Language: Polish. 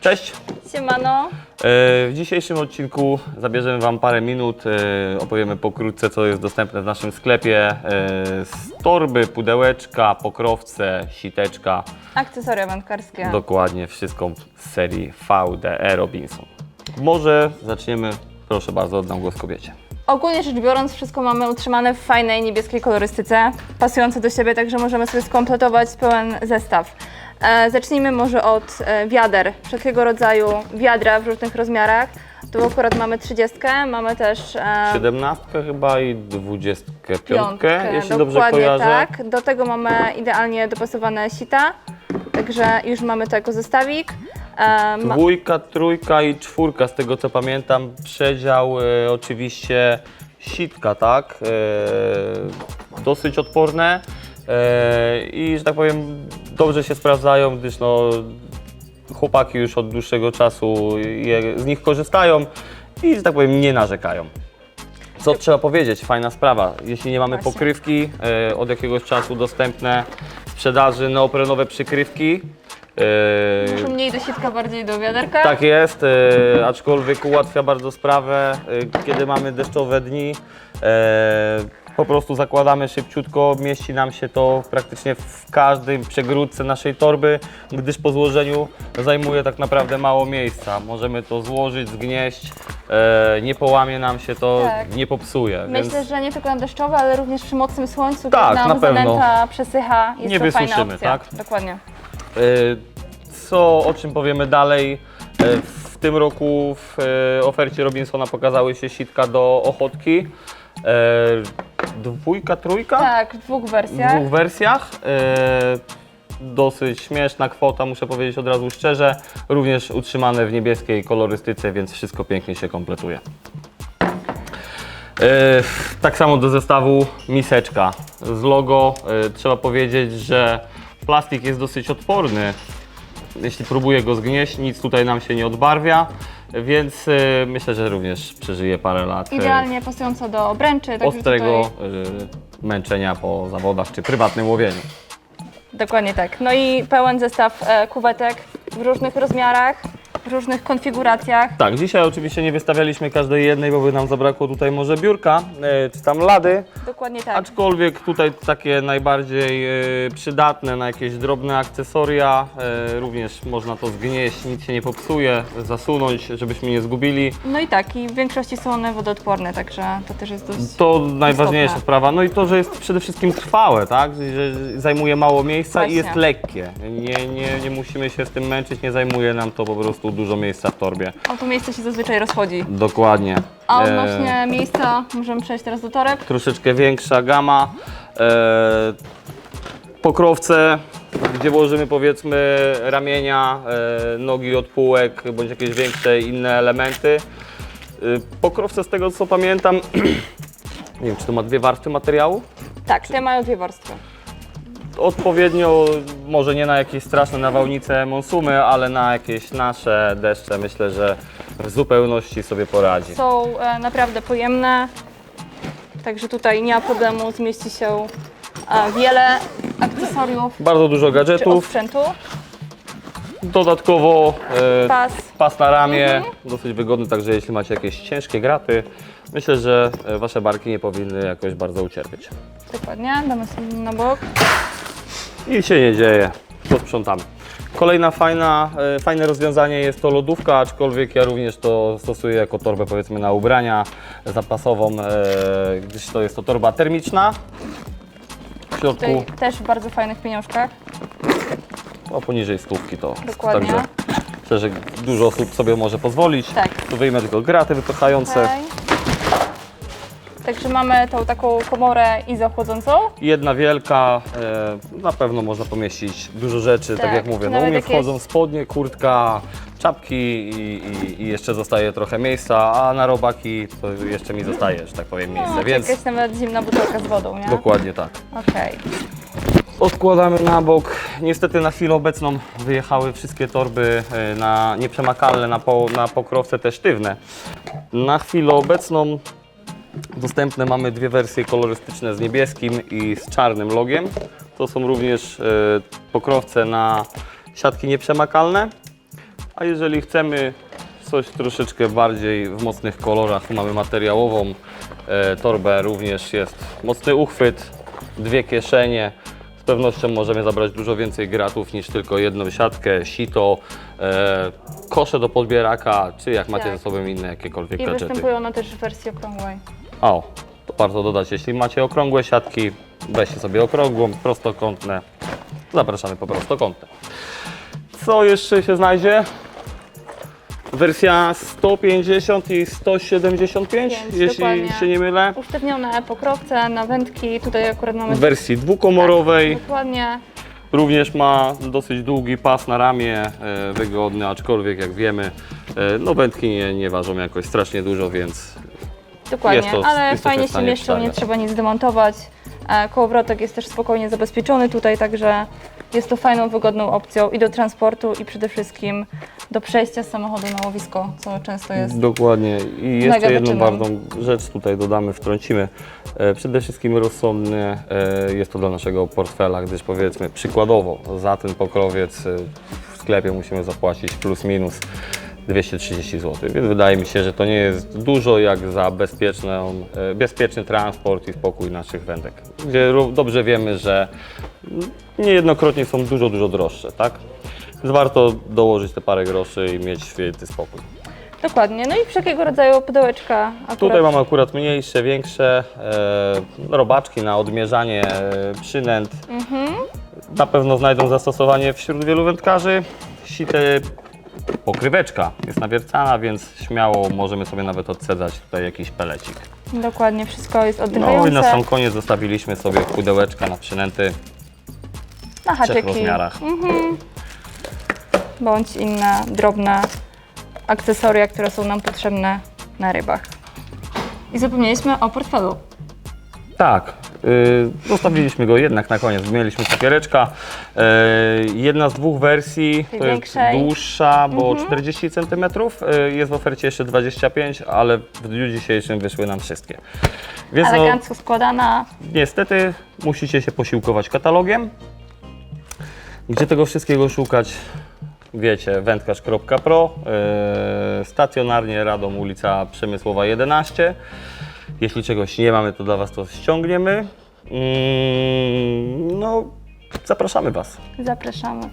Cześć! Siemano. E, W dzisiejszym odcinku zabierzemy Wam parę minut, e, opowiemy pokrótce co jest dostępne w naszym sklepie. e, Z torby, pudełeczka, pokrowce, siteczka, Akcesoria wędkarskie. dokładnie wszystko z serii VDE Robinson. Może zaczniemy, proszę bardzo, oddam głos kobiecie. Ogólnie rzecz biorąc, wszystko mamy utrzymane w fajnej niebieskiej kolorystyce, pasujące do siebie, także możemy sobie skompletować pełen zestaw. E, zacznijmy może od e, wiader, wszelkiego rodzaju wiadra w różnych rozmiarach. Tu akurat mamy 30, mamy też e, 17 chyba i 25, piątkę, jeśli dobrze dokładnie kojarzę. tak. Do tego mamy idealnie dopasowane sita, także już mamy to jako zestawik. E, ma- Dwójka, trójka i czwórka, z tego co pamiętam, przedział e, oczywiście sitka, tak? E, dosyć odporne i, że tak powiem, dobrze się sprawdzają, gdyż no, chłopaki już od dłuższego czasu je, z nich korzystają i, że tak powiem, nie narzekają. Co trzeba powiedzieć, fajna sprawa. Jeśli nie mamy Właśnie. pokrywki, e, od jakiegoś czasu dostępne w sprzedaży neoprenowe przykrywki. e, mniej do sitka, bardziej do wiaderka. tak jest, e, aczkolwiek ułatwia bardzo sprawę, e, kiedy mamy deszczowe dni. E, po prostu zakładamy szybciutko, mieści nam się to praktycznie w każdej przegródce naszej torby, gdyż po złożeniu zajmuje tak naprawdę mało miejsca. Możemy to złożyć, zgnieść, e, nie połamie nam się to, Tak. nie popsuje. Myślę, więc że nie tylko na deszczowe, ale również przy mocnym słońcu, Tak, kiedy nam na pewno. zanęta przesycha, jest Nie to fajna wysuszymy, opcja. tak? Dokładnie. E, Co, o czym powiemy dalej? E, W tym roku w e, ofercie Robinsona pokazały się sitka do ochotki. E, Dwójka, trójka? Tak, w dwóch W wersjach. dwóch wersjach. E, Dosyć śmieszna kwota, muszę powiedzieć od razu szczerze. Również utrzymane w niebieskiej kolorystyce, więc wszystko pięknie się kompletuje. E, Tak samo do zestawu miseczka z logo. E, Trzeba powiedzieć, że plastik jest dosyć odporny. Jeśli próbuję go zgnieść, nic tutaj nam się nie odbarwia, więc e, myślę, że również przeżyje parę lat e, Idealnie pasująco do obręczy. także ostrego Tutaj... e, męczenia po zawodach czy prywatnym łowieniu. Dokładnie tak. No i pełen zestaw e, kuwetek w różnych rozmiarach, różnych konfiguracjach. Tak, dzisiaj oczywiście nie wystawialiśmy każdej jednej, bo by nam zabrakło tutaj może biurka, e, czy tam lady, Dokładnie tak. aczkolwiek tutaj takie najbardziej e, przydatne na jakieś drobne akcesoria, e, również można to zgnieść, nic się nie popsuje, zasunąć, żebyśmy nie zgubili. No i tak, i w większości są one wodoodporne, także to też jest dość... To najważniejsza Istotne. sprawa. No i to, że jest przede wszystkim trwałe, tak? Że zajmuje mało miejsca i Właśnie. jest lekkie. Nie, nie, nie musimy się z tym męczyć, nie zajmuje nam to po prostu dużo miejsca w torbie. O, to miejsce się zazwyczaj rozchodzi. Dokładnie. A E, odnośnie miejsca, możemy przejść teraz do toreb. troszeczkę większa gama. E, pokrowce, gdzie włożymy powiedzmy ramienia, e, nogi od półek, bądź jakieś większe inne elementy. E, pokrowce z tego co pamiętam, nie wiem czy to ma dwie warstwy materiału? Tak, te mają dwie warstwy. Odpowiednio, może nie na jakieś straszne nawałnice monsumy, ale na jakieś nasze deszcze myślę, że w zupełności sobie poradzi. Są e, naprawdę pojemne, także tutaj nie ma problemu, zmieści się e, wiele akcesoriów Bardzo dużo czy gadżetów. osprzętu. Dodatkowo e, Pas. pas na ramię, Mhm. dosyć wygodny, także jeśli macie jakieś ciężkie graty, myślę, że e, wasze barki nie powinny jakoś bardzo ucierpieć. Dokładnie, damy sobie na bok. I się nie dzieje, posprzątamy. Kolejna fajna, e, fajne rozwiązanie jest to lodówka, aczkolwiek ja również to stosuję jako torbę powiedzmy na ubrania zapasową, e, gdyż to jest to torba termiczna. W środku Tutaj też w bardzo fajnych pieniążkach. o poniżej stówki to. Dokładnie. Także myślę, że dużo osób sobie może pozwolić. Tak. Tu wyjmę tylko graty wypychające. Okej. Także mamy tą taką komorę izochłodzącą. Jedna wielka, e, na pewno można pomieścić dużo rzeczy, tak, Tak, jak mówię. No u nawet mnie jakieś- wchodzą spodnie, kurtka, czapki i, i, i jeszcze zostaje trochę miejsca, a na robaki to jeszcze mi zostaje, że tak powiem, miejsce, No, więc jakaś nawet zimna butelka z wodą, nie? dokładnie tak. Okej. Odkładamy na bok. Niestety na chwilę obecną wyjechały wszystkie torby e, na nieprzemakalne, na, po, na pokrowce te sztywne. Na chwilę obecną dostępne mamy dwie wersje kolorystyczne z niebieskim i z czarnym logiem. To są również e, pokrowce na siatki nieprzemakalne. A jeżeli chcemy coś troszeczkę bardziej w mocnych kolorach, tu mamy materiałową e, torbę, również jest mocny uchwyt, dwie kieszenie. Z pewnością możemy zabrać dużo więcej gratów niż tylko jedną siatkę, sito, e, kosze do podbieraka, czy jak macie Tak. ze sobą inne jakiekolwiek I gadżety. występują one też w wersji okrągłej. O, to warto dodać, jeśli macie okrągłe siatki, weźcie sobie okrągłą, prostokątne. Zapraszamy po prostokątne. Co jeszcze się znajdzie? Wersja 150 i 175, Pięć, jeśli dokładnie. się nie mylę. Usztywnione pokrowce na wędki, tutaj akurat mamy... W wersji dwukomorowej Dokładnie. również ma dosyć długi pas na ramię, e, wygodny, aczkolwiek jak wiemy, e, no wędki nie, nie ważą jakoś strasznie dużo, więc Dokładnie, to- ale fajnie się mieszczą, nie trzeba nic demontować. E, Kołowrotek jest też spokojnie zabezpieczony tutaj, także jest to fajną, wygodną opcją i do transportu i przede wszystkim do przejścia z samochodu na łowisko, co często jest. Dokładnie. I jeszcze jedną ważną rzecz tutaj dodamy, wtrącimy. E, Przede wszystkim rozsądny e, jest to dla naszego portfela, gdyż powiedzmy przykładowo za ten pokrowiec w sklepie musimy zapłacić plus minus 230 zł, więc wydaje mi się, że to nie jest dużo jak za bezpieczną, e, bezpieczny transport i spokój naszych wędek, gdzie dobrze wiemy, że niejednokrotnie są dużo, dużo droższe, tak? Więc warto dołożyć te parę groszy i mieć spokój. Dokładnie, no i wszelkiego rodzaju pudełeczka. Akurat Tutaj mamy akurat mniejsze, większe e, robaczki na odmierzanie e, przynęt. Na pewno znajdą zastosowanie wśród wielu wędkarzy. Site pokryweczka jest nawiercana, więc śmiało możemy sobie nawet odsadzać tutaj jakiś pelecik. Dokładnie, wszystko jest No oddychające. i na sam koniec zostawiliśmy sobie pudełeczka na przynęty na w trzech haczyki, rozmiarach. bądź inne drobne akcesoria, które są nam potrzebne na rybach. I zapomnieliśmy o portfelu. Tak, zostawiliśmy go jednak na koniec. Mieliśmy cukiereczka. Yy, jedna z dwóch wersji to jest większej. dłuższa, bo 40 cm. Yy, jest w ofercie jeszcze 25, ale w dniu dzisiejszym wyszły nam wszystkie. Więc no, Elegancko składana. niestety musicie się posiłkować katalogiem. Gdzie tego wszystkiego szukać? Wiecie, wędkarz.pro, yy, stacjonarnie Radom, ulica Przemysłowa 11. Jeśli czegoś nie mamy, to dla Was to ściągniemy. Mm, no, zapraszamy Was. Zapraszamy.